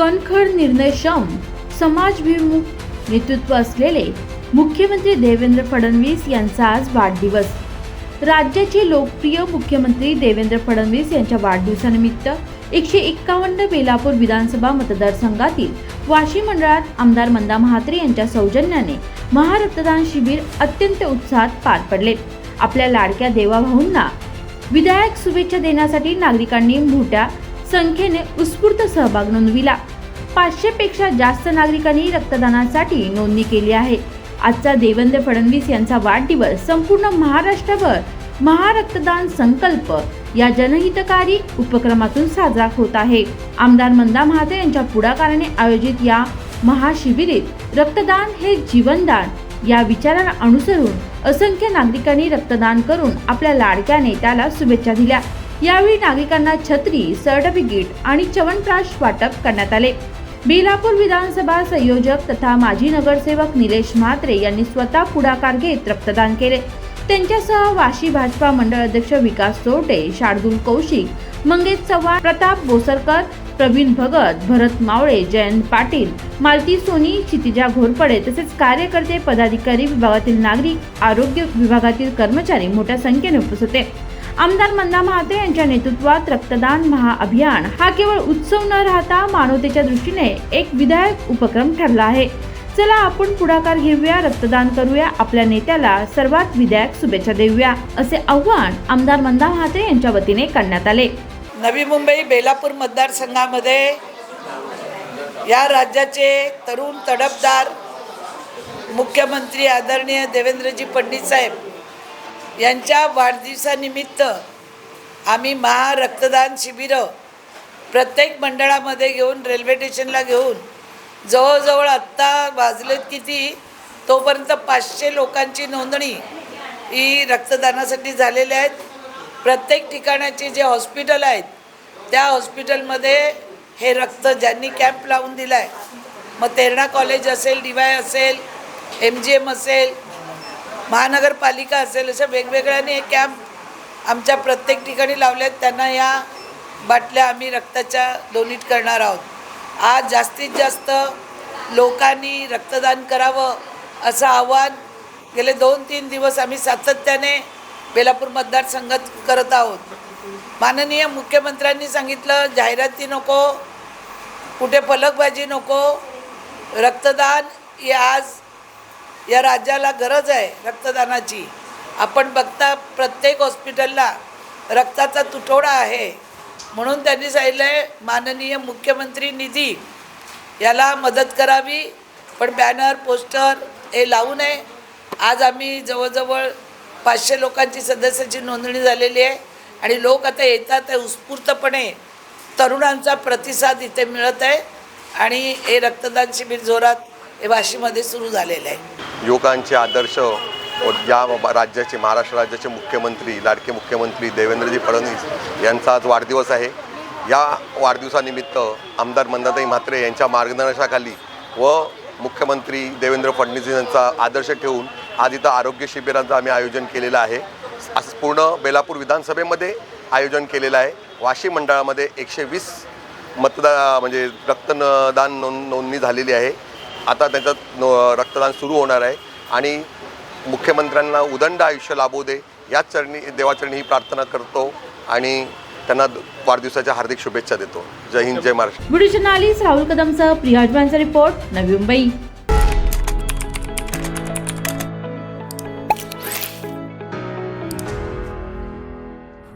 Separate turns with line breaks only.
कणखर निर्णयक्षम समाजभिमुख नेतृत्व असलेले मुख्यमंत्री देवेंद्र फडणवीस यांचा आज वाढदिवस. राज्याचे लोकप्रिय मुख्यमंत्री देवेंद्र फडणवीस यांच्या वाढदिवसानिमित्त एकशे एक्कावन्न बेलापूर विधानसभा मतदारसंघातील वाशी मंडळात आमदार मंदा म्हात्रे यांच्या सौजन्याने महारक्तदान शिबिर अत्यंत उत्साहात पार पडले. आपल्या लाडक्या देवाभाऊंना विधायक शुभेच्छा देण्यासाठी नागरिकांनी मोठ्या संख्येने उत्स्फूर्त सहभाग नोंदविला. पाचशेपेक्षा जास्त नागरिकांनी रक्तदानासाठी नोंदणी केली आहे. आजचा देवेंद्र फडणवीस यांचा वाढदिवस संपूर्ण महाराष्ट्रभर महारक्तदान संकल्प या जनहितकारी उपक्रमातून साजरा होत आहे. आमदार मंदा महाते यांच्या पुढाकाराने आयोजित या महाशिबिरीत रक्तदान हे जीवनदान या विचाराला अनुसरून असंख्य नागरिकांनी रक्तदान करून आपल्या लाडक्या नेत्याला शुभेच्छा दिल्या. यावेळी नागरिकांना छत्री सर्टिफिकेट आणि च्यवनप्राश वाटप करण्यात आले. बेलापूर विधानसभा संयोजक तथा माजी नगरसेवक निलेश म्हात्रे यांनी स्वतः पुढाकार घेत रक्तदान केले. त्यांच्यासह वाशी भाजपा मंडळ अध्यक्ष विकास चोरटे शार्दूल कौशिक मंगेश चव्हाण प्रताप बोसरकर प्रवीण भगत भरत मावळे जयंत पाटील मालती सोनी क्षितिजा घोरपडे तसेच कार्यकर्ते पदाधिकारी विभागातील नागरिक आरोग्य विभागातील कर्मचारी मोठ्या संख्येने उपस्थित होते. आमदार मंदा महाते यांच्या नेतृत्वात रक्तदान महाअभियान हा केवळ उत्सव न राहता मानवतेच्या दृष्टीने एक विधायक उपक्रम ठरला आहे. चला आपण पुढाकार घेऊया रक्तदान करूया आपल्या नेत्याला सर्वात विधायक शुभेच्छा देऊया असे आव्हान आमदार मंदा महाते यांच्या वतीने करण्यात आले.
नवी मुंबई बेलापूर मतदारसंघामध्ये या राज्याचे तरुण तडफदार मुख्यमंत्री आदरणीय देवेंद्रजी फडणवीस साहेब यांच्या वाढदिवसानिमित्त आम्ही महा रक्तदान शिबिरं प्रत्येक मंडळामध्ये घेऊन रेल्वे स्टेशनला घेऊन जवळजवळ आत्ता वाजलेत किती तोपर्यंत पाचशे लोकांची नोंदणी ही रक्तदानासाठी झालेली आहेत. प्रत्येक ठिकाणाचे जे हॉस्पिटल आहेत त्या हॉस्पिटलमध्ये हे रक्त ज्यांनी कॅम्प लावून दिला आहे मग तेरणा कॉलेज असेल डी वाय असेल एम जी एम असेल महानगरपालिका असेल अशा वेगवेगळ्याने हे कॅम्प आमच्या प्रत्येक ठिकाणी लावले आहेत. त्यांना या बाटल्या आम्ही रक्ताच्या डोनेट करणार आहोत. आज जास्तीत जास्त लोकांनी रक्तदान करावं असं आव्हान गेले दोन तीन दिवस आम्ही सातत्याने बेलापूर मतदारसंघात करत आहोत. माननीय मुख्यमंत्र्यांनी सांगितलं जाहिराती नको कुठे फलकबाजी नको रक्तदान ही आज या राज्याला गरज आहे रक्तदानाची. आपण बघता प्रत्येक हॉस्पिटलला रक्ताचा तुटवडा आहे. म्हणून त्यांनी सांगितलं आहे माननीय मुख्यमंत्री निधी याला मदत करावी पण बॅनर पोस्टर हे लावू नये. आज आम्ही जवळजवळ पाचशे लोकांची सदस्याची नोंदणी झालेली आहे आणि लोक आता येतात आहे. उत्स्फूर्तपणे तरुणांचा प्रतिसाद इथे मिळत आहे आणि हे रक्तदान शिबिर जोरात हे वाशीमध्ये सुरू झालेलं आहे.
युवकांचे आदर्श व या राज्याचे महाराष्ट्र राज्याचे मुख्यमंत्री लाडके मुख्यमंत्री देवेंद्रजी फडणवीस यांचा आज वाढदिवस आहे. या वाढदिवसानिमित्त आमदार मंदाताई म्हात्रे यांच्या मार्गदर्शनाखाली व मुख्यमंत्री देवेंद्र फडणवीस यांचा आदर्श ठेवून आज इथं आरोग्य शिबिरांचं आम्ही आयोजन केलेलं आहे. असं पूर्ण बेलापूर विधानसभेमध्ये आयोजन केलेलं आहे. वाशी मंडळामध्ये एकशे वीस मतदा म्हणजे रक्तदान नोंद नोंदणी झालेली आहे. आता त्याच्यात रक्तदान सुरू होणार आहे. आणि मुख्यमंत्र्यांना उदंड आयुष्य लाभू दे याच चरणी देवाचरणी ही प्रार्थना करतो आणि त्यांना वाढदिवसाच्या हार्दिक शुभेच्छा देतो. जय हिंद जय महाराष्ट्र.
व्हिडिओ जर्नालिस्ट राहुल कदमसह प्रियाजमानचा रिपोर्ट नवी मुंबई.